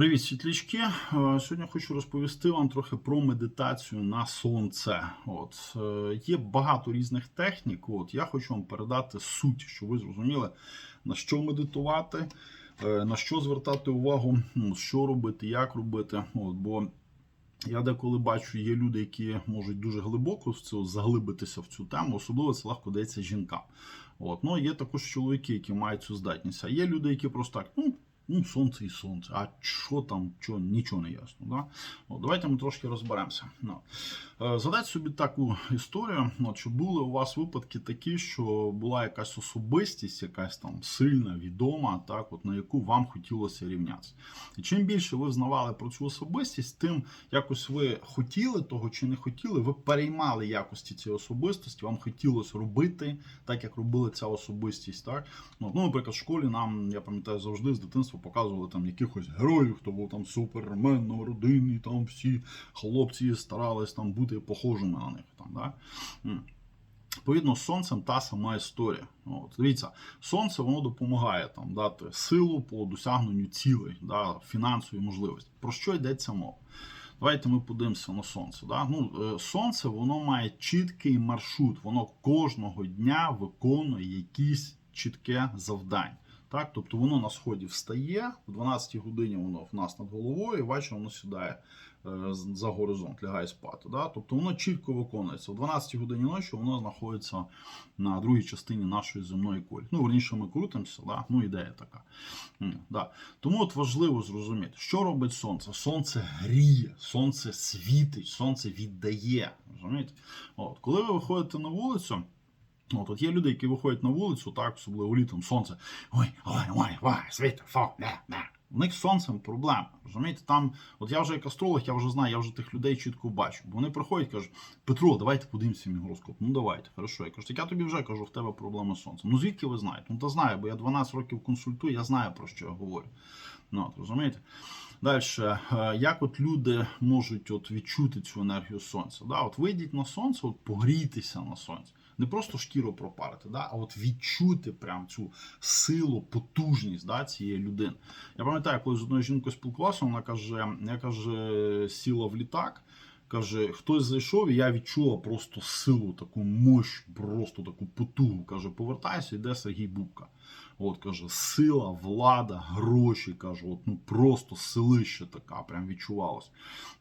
Привіт, світлячки. Е, Сьогодні хочу розповісти вам трохи про медитацію на сонце. От е, є багато різних технік. От я хочу вам передати суть, щоб ви зрозуміли на що медитувати, е, на що звертати увагу, ну, що робити, як робити. От, бо я деколи бачу, є люди, які можуть дуже глибоко в це заглибитися в цю тему, особливо це легко дається жінкам. От. Ну, є також чоловіки, які мають цю здатність. А є люди, які просто так, ну, ну сонце і сонце, а що там, що, нічого не ясно. Да? О, давайте ми трошки розберемося. Ну, задайте собі таку історію, от, що були у вас випадки такі, що була якась особистість, якась там сильна, відома, так, от, на яку вам хотілося рівнятися. І чим більше ви знавали про цю особистість, тим якось ви хотіли того чи не хотіли, ви переймали якості цієї особистості, вам хотілося робити так, як робила ця особистість. Так? Ну, ну, наприклад, в школі нам, я пам'ятаю, завжди з дитинства показували там якихось героїв, хто був там супермен один, і там всі хлопці старались там бути похожими на них. Там, да? Відповідно, з сонцем та сама історія. От, дивіться, сонце воно допомагає там дати силу по досягненню цілей, да, фінансові можливості. Про що йдеться мова? Давайте ми подивимося на сонце. Да? Ну, е, сонце воно має чіткий маршрут, воно кожного дня виконує якісь чітке завдання. Так, тобто воно на сході встає, в 12 годині воно в нас над головою, і ввечері воно сідає за горизонт, лягає спати. Да? Тобто воно чітко виконується. В 12 годині ночі воно знаходиться на другій частині нашої земної кулі. Ну, верніше, ми крутимося, да? ну ідея така. Да. Тому от важливо зрозуміти, що робить сонце. Сонце гріє, сонце світить, сонце віддає. Розумієте? От, коли ви виходите на вулицю. От, от є люди, які виходять на вулицю, так, особливо літом, сонце. Ой, ой, ой, ой, світа, фо, не, не. У них з сонцем проблема. Розумієте, там, от я вже як астролог, я вже знаю, я вже тих людей чітко бачу. Бо вони приходять, кажуть, Петро, давайте подивимося мій гороскоп. Ну давайте, хорошо. Я кажу, так я тобі вже кажу, в тебе проблема з сонцем. Ну звідки ви знаєте? Ну та знаю, бо я 12 років консультую, я знаю про що я говорю. Ну, от, розумієте? Далі, як от люди можуть от відчути цю енергію сонця? Да? От вийдіть на сонце, от погрійтеся на сонці. Не просто шкіру пропарити, да? а от відчути прям цю силу, потужність да, цієї людини. Я пам'ятаю, коли з одною жінкою спілкувався, вона каже: я каже, сіла в літак. Каже, хтось зайшов, і я відчула просто силу, таку мощь, просто таку потугу. Каже, повертайся, йде Сергій Бубка. От каже, сила, влада, гроші. каже, от ну просто силище така, прям відчувалось.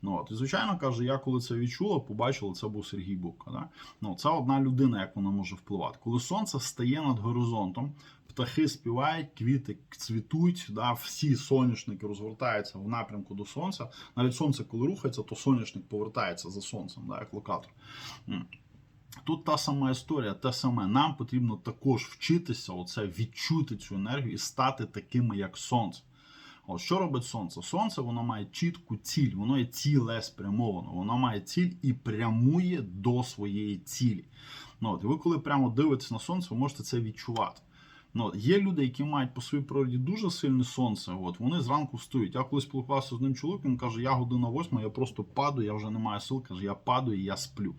Ну от і звичайно каже, я коли це відчула, побачила, це був Сергій Бубка. Да? Ну, це одна людина, як вона може впливати. Коли сонце стає над горизонтом, птахи співають, квіти цвітуть, да, всі соняшники розгортаються в напрямку до сонця. Навіть сонце, коли рухається, то соняшник повертається за сонцем, да, як локатор. Тут та сама історія, те саме. Нам потрібно також вчитися, оце відчути цю енергію і стати такими, як сонце. От що робить сонце? Сонце воно має чітку ціль, воно є ціле спрямовано, воно має ціль і прямує до своєї цілі. Ну, от, і ви, коли прямо дивитесь на сонце, ви можете це відчувати. Ну, є люди, які мають по своїй природі дуже сильне сонце. От вони зранку встають. Я колись спілкувався з одним чоловіком, він каже, я година восьма, я просто падаю, я вже не маю сил. Каже, я падаю і я сплю.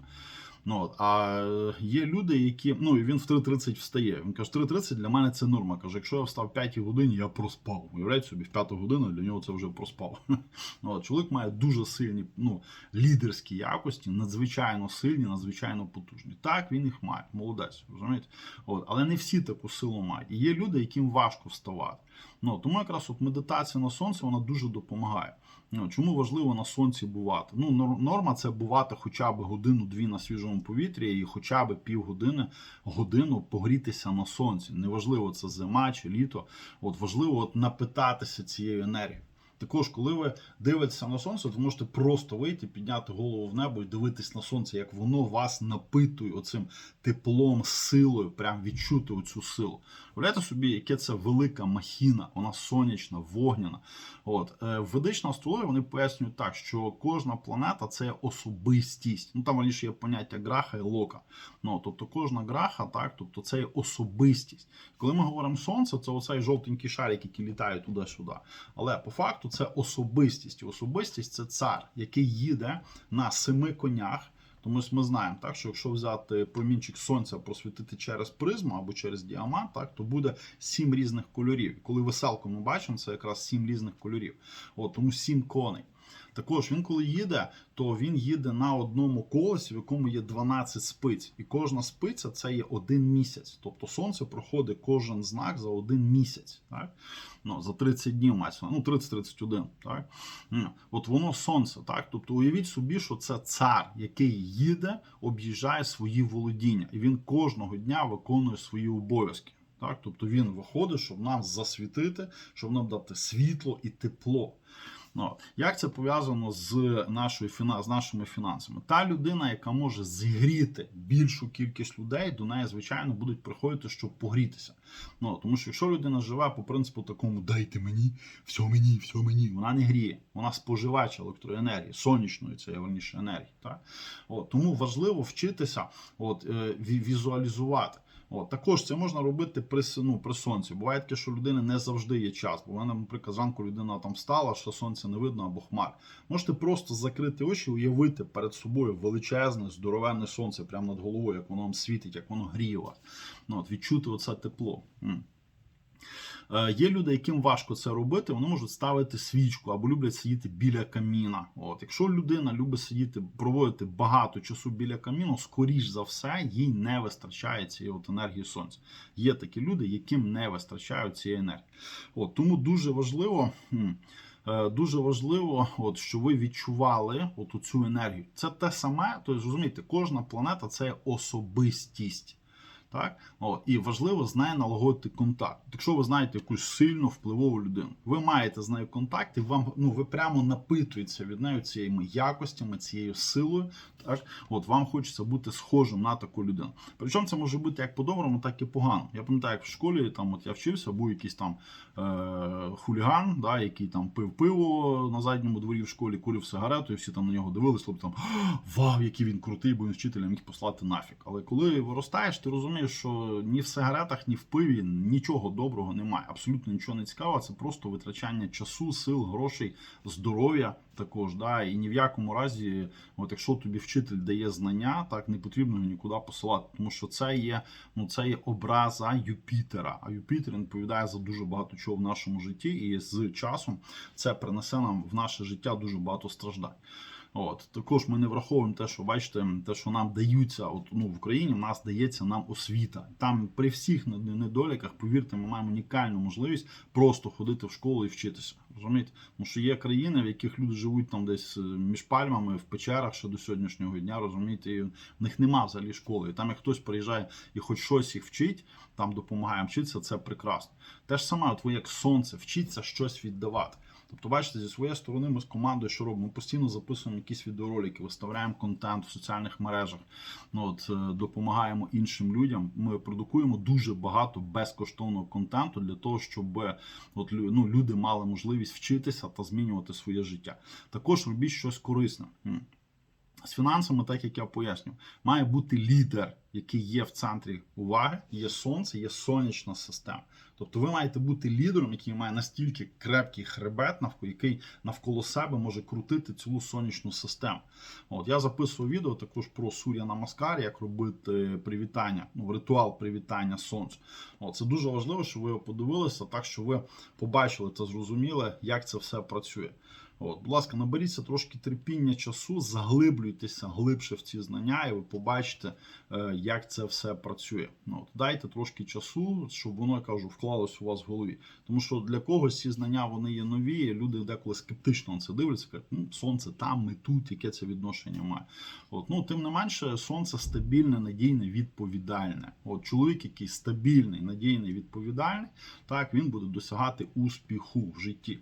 Ну, от, а е, є люди, які. Ну, і він в 3.30 встає. Він каже, 3.30 для мене це норма. Каже, якщо я встав в 5 годині, я проспав. Уявляєте собі, в 5 годину для нього це вже проспав. Ну, от, чоловік має дуже сильні ну, лідерські якості, надзвичайно сильні, надзвичайно потужні. Так, він їх має, молодець, розумієте? От, але не всі таку силу мають. І є люди, яким важко вставати. Ну, тому якраз от медитація на сонці вона дуже допомагає. Ну, чому важливо на сонці бувати? Ну, нор- норма це бувати хоча б годину-дві на свіжому повітрі і хоча б півгодини годину погрітися на сонці. Неважливо, це зима чи літо. От важливо от напитатися цією енергією. Також, коли ви дивитеся на сонце, ви можете просто вийти, підняти голову в небо і дивитись на сонце, як воно вас напитує оцим теплом, силою, прям відчути оцю силу. Уявляєте собі, яке це велика махіна, вона сонячна, вогняна. От е, ведична астрологія вони пояснюють так, що кожна планета це особистість. Ну там раніше є поняття граха і лока. Ну тобто кожна граха, так, тобто це є особистість. Коли ми говоримо сонце, це оцей жовтенький шарик, який літає туди-сюди. Але по факту це особистість. Особистість це цар, який їде на семи конях. Тому ми знаємо, так, що якщо взяти промінчик сонця, просвітити через призму або через діамант, так, то буде сім різних кольорів. Коли веселку ми бачимо, це якраз сім різних кольорів. От, тому сім коней. Також він, коли їде, то він їде на одному колесі, в якому є 12 спиць. І кожна спиця це є один місяць. Тобто сонце проходить кожен знак за один місяць. Так? Ну, за 30 днів мається, ну 30-31. Так? От воно сонце. Так? Тобто уявіть собі, що це цар, який їде, об'їжджає свої володіння. І він кожного дня виконує свої обов'язки. Так? Тобто він виходить, щоб нам засвітити, щоб нам дати світло і тепло. Ну, як це пов'язано з нашою з нашими фінансами? Та людина, яка може зігріти більшу кількість людей, до неї, звичайно, будуть приходити, щоб погрітися. Ну, тому що якщо людина живе по принципу такому дайте мені, все мені, все мені, вона не гріє, вона споживач електроенергії, сонячної цієї верніше енергії. Так? От, тому важливо вчитися от, е, ві- візуалізувати. От, також це можна робити при, ну, при сонці. Буває таке, що людини не завжди є час. Бо в мене, наприклад, зранку людина там встала, що сонця не видно або хмар. Можете просто закрити очі, уявити перед собою величезне, здоровенне сонце прямо над головою, як воно вам світить, як воно гріє. Ну, от, відчути оце тепло. Є люди, яким важко це робити, вони можуть ставити свічку або люблять сидіти біля каміна. От, якщо людина любить сидіти, проводити багато часу біля каміну, скоріш за все, їй не вистачає цієї от енергії сонця. Є такі люди, яким не вистачає цієї енергії. От, тому дуже важливо. е, Дуже важливо, от що ви відчували от цю енергію. Це те саме, тобто розумієте, кожна планета це особистість. Так? О, і важливо з нею налагодити контакт. Якщо ви знаєте якусь сильну впливову людину, ви маєте з нею контакт, і вам ну ви прямо напитуєтеся від неї цією якостями, цією силою. Так, от вам хочеться бути схожим на таку людину. Причому це може бути як по-доброму, так і погано. Я пам'ятаю, як в школі там, от я вчився, був якийсь там е- хуліган, да, який там пив пиво на задньому дворі в школі, курив сигарету, і всі там на нього дивилися, там вау, який він крутий, бо він вчителя міг послати нафіг. Але коли виростаєш, ти розумієш, що ні в сигаретах, ні в пиві нічого доброго немає. Абсолютно нічого не цікавого. Це просто витрачання часу, сил, грошей, здоров'я також. Да? І ні в якому разі, от якщо тобі вчитель дає знання, так не потрібно нікуди посилати, тому що це є, ну це є образа Юпітера. А Юпітер відповідає за дуже багато чого в нашому житті, і з часом це принесе нам в наше життя дуже багато страждань. От також ми не враховуємо те, що бачите, те, що нам даються, от ну в Україні в нас дається нам освіта. Там при всіх нед- недоліках, повірте, ми маємо унікальну можливість просто ходити в школу і вчитися. Розумієте? Тому що є країни, в яких люди живуть там десь е, між пальмами в печерах ще до сьогоднішнього дня. Розумієте, і в них нема взагалі школи. І там, як хтось приїжджає і хоч щось їх вчить, там допомагає вчитися, це прекрасно. Те ж саме, от ви як сонце, вчіться щось віддавати. Тобто, бачите, зі своєї сторони ми з командою, що робимо? Ми постійно записуємо якісь відеоролики, виставляємо контент в соціальних мережах, ну, от, е, допомагаємо іншим людям. Ми продукуємо дуже багато безкоштовного контенту для того, щоб от, ну, люди мали можливість вчитися та змінювати своє життя. Також робіть щось корисне. З фінансами, так як я поясню, має бути лідер, який є в центрі уваги, є сонце, є сонячна система. Тобто ви маєте бути лідером, який має настільки крепкий хребет, навколо який навколо себе може крутити цілу сонячну систему. От я записував відео також про Сур'я Намаскар, як робити привітання, ну ритуал привітання сонцю. От це дуже важливо, що ви його подивилися, так що ви побачили та зрозуміли, як це все працює. От, будь ласка, наберіться трошки терпіння часу, заглиблюйтеся глибше в ці знання, і ви побачите, е, як це все працює. Ну, от, дайте трошки часу, щоб воно я кажу, вклалось у вас в голові. Тому що для когось ці знання вони є нові. Люди деколи скептично на це дивляться, кажуть, ну, сонце там, ми тут, яке це відношення має. От, ну, тим не менше, сонце стабільне, надійне, відповідальне. От чоловік, який стабільний, надійний, відповідальний, так він буде досягати успіху в житті.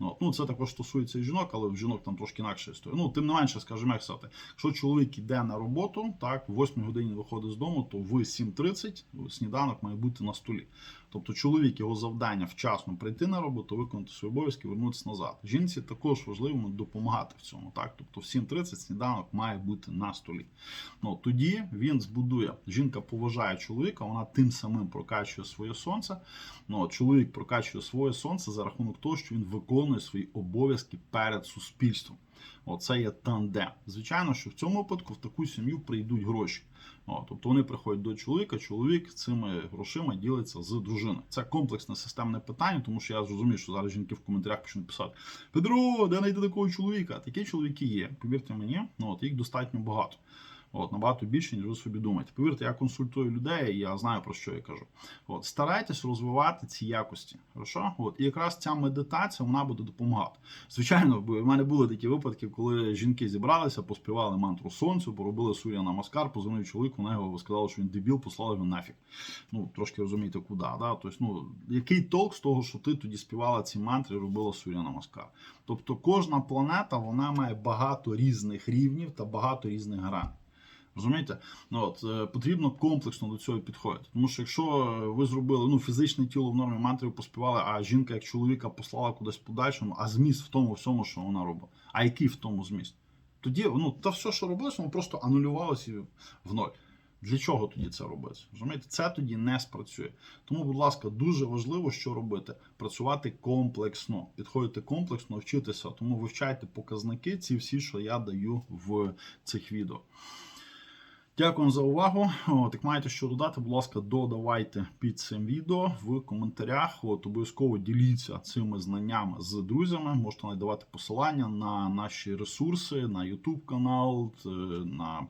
Ну, ну, це також стосується і жінок, але в жінок там трошки інакше історія. Ну, тим не менше, скажімо, як сказати, якщо чоловік іде на роботу, так, в 8 годині виходить з дому, то в 7.30 сніданок має бути на столі. Тобто чоловік його завдання вчасно прийти на роботу, виконати свої обов'язки, вернутися назад. Жінці також важливо допомагати в цьому. Так? Тобто в 7.30 сніданок має бути на столі. Ну, тоді він збудує. Жінка поважає чоловіка, вона тим самим прокачує своє сонце. Ну, чоловік прокачує своє сонце за рахунок того, що він виконує свої обов'язки перед суспільством. Оце є тандем. Звичайно, що в цьому випадку в таку сім'ю прийдуть гроші. О, тобто вони приходять до чоловіка, чоловік цими грошима ділиться з дружиною. Це комплексне системне питання, тому що я зрозумів, що зараз жінки в коментарях почнуть писати: Петро, де знайти такого чоловіка? Такі чоловіки є. Повірте мені, ну от їх достатньо багато. От, набагато більше, ніж ви собі думаєте. Повірте, я консультую людей, і я знаю про що я кажу. От, старайтесь розвивати ці якості. Хорошо? От, і якраз ця медитація вона буде допомагати. Звичайно, в мене були такі випадки, коли жінки зібралися, поспівали мантру сонцю, поробили суря намаскар, позвонив чоловіку, на його сказали, що він дебіл, послали його нафіг. Ну, трошки розумієте, куди. Да? Тобто, ну, який толк з того, що ти тоді співала ці мантри, робила суря намаскар? Тобто кожна планета вона має багато різних рівнів та багато різних граней. Розумієте? Ну, от, е, потрібно комплексно до цього підходити. Тому що якщо ви зробили ну, фізичне тіло в нормі мантрів поспівали, а жінка як чоловіка послала кудись подальшому, а зміст в тому всьому, що вона робила. А який в тому зміст? Тоді ну, та все, що робилось, воно просто анулювалося в ноль. Для чого тоді це робити? Розумієте, це тоді не спрацює. Тому, будь ласка, дуже важливо, що робити: працювати комплексно, підходити комплексно, вчитися. Тому вивчайте показники, ці всі, що я даю в цих відео. Дякую за увагу. От, як маєте що додати, будь ласка, додавайте під цим відео в коментарях. От, обов'язково діліться цими знаннями з друзями. Можете надавати посилання на наші ресурси, на YouTube канал, на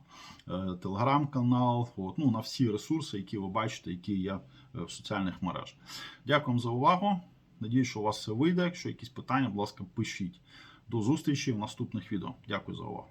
е, Telegram канал, от, ну, на всі ресурси, які ви бачите, які є е, в соціальних мережах. Дякую за увагу. Надію, що у вас все вийде. Якщо якісь питання, будь ласка, пишіть. До зустрічі в наступних відео. Дякую за увагу.